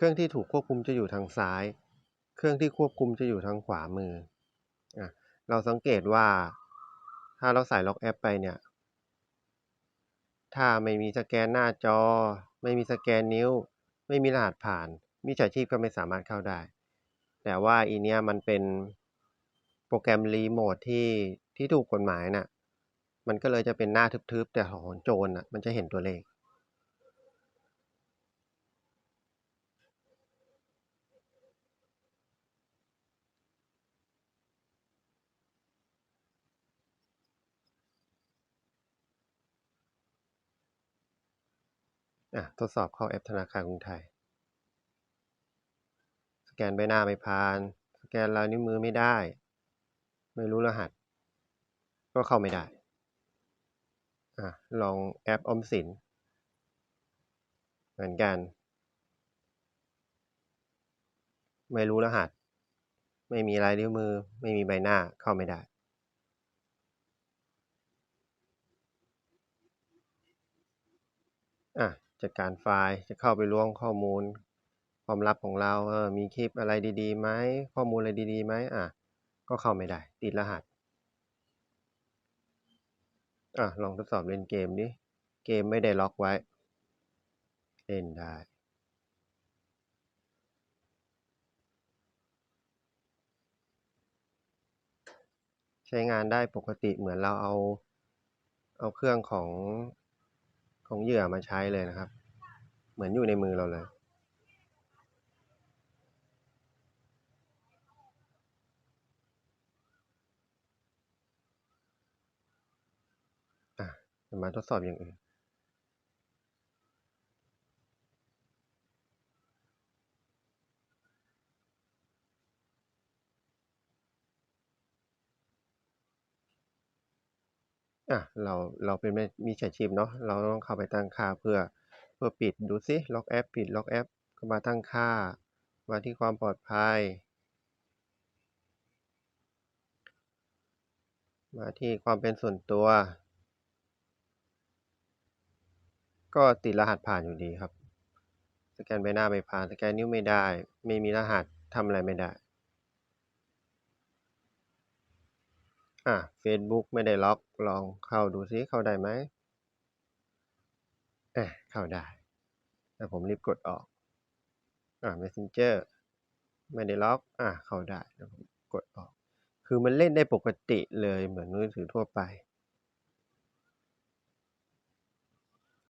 เครื่องที่ถูกควบคุมจะอยู่ทางซ้าย เครื่องที่ควบคุมจะอยู่ทางขวามืออะเราสังเกตว่า ถ้าเราใส่ล็อกแอปไปเนี่ย ถ้าไม่มีสแกนหน้าจอ ไม่มีสแกนนิ้ว ไม่มีรหัสผ่านมิจฉาชีพก็ไม่สามารถเข้าได้ แต่ว่าอีเนี้ยมันเป็นโปรแกรมรีโมทที่ที่ถูกกฎหมายน่ะ มันก็เลยจะเป็นหน้าทึบๆ แต่ของโจรน่ะมันจะเห็นตัวเลข อะทดสอบเข้าแอปธนาคารกรุงไทย สแกนใบหน้าไม่ผ่าน สแกนลายนิ้วมือไม่ได้ ไม่รู้รหัส ก็เข้าไม่ได้อะลองแอปอมสิน เหมือนกัน ไม่รู้รหัส ไม่มีลายนิ้วมือ ไม่มีใบหน้าเข้าไม่ได้ อะ จัดการไฟล์จะเข้าไปล้วงข้อมูล ความลับของเราเออมีคลิปอะไรดีๆไหมข้อมูลอะไรดีๆไหมอะก็เข้าไม่ได้ ติดรหัสอะลองทดสอบเล่นเกมดิเกมไม่ได้ล็อกไว้ เล่นได้ใช้งานได้ปกติเหมือนเราเอา เอาเครื่องของ ของเหยื่อมาใช้เลยนะครับ เหมือนอยู่ในมือเราเลยอะมาทดสอบอย่างอื่น อะเราเราเป็นมิมิจฉาชีพเนาะเราต้องเข้าไปตั้งค่าเพื่อเพื่อปิดดูซิล็อกแอปปิดล็อกแอปก็มาตั้งค่า มาที่ความปลอดภัย มาที่ความเป็นส่วนตัว ก็ติดรหัสผ่านอยู่ดีครับ สแกนใบหน้าไม่ผ่านสแกนนิ้วไม่ได้ ไม่มีรหัสทำอะไรไม่ได้ อะเฟซบุ๊กไม่ได้ล็อกลองเข้าดูซิเข้าได้ไหมอาเข้าได้แต่ผมรีบกดออกอะ Messenger ไม่ได้ล็อกอาเข้าได้แล้วผมกดออก คือมันเล่นได้ปกติเลยเหมือนมือถือทั่วไป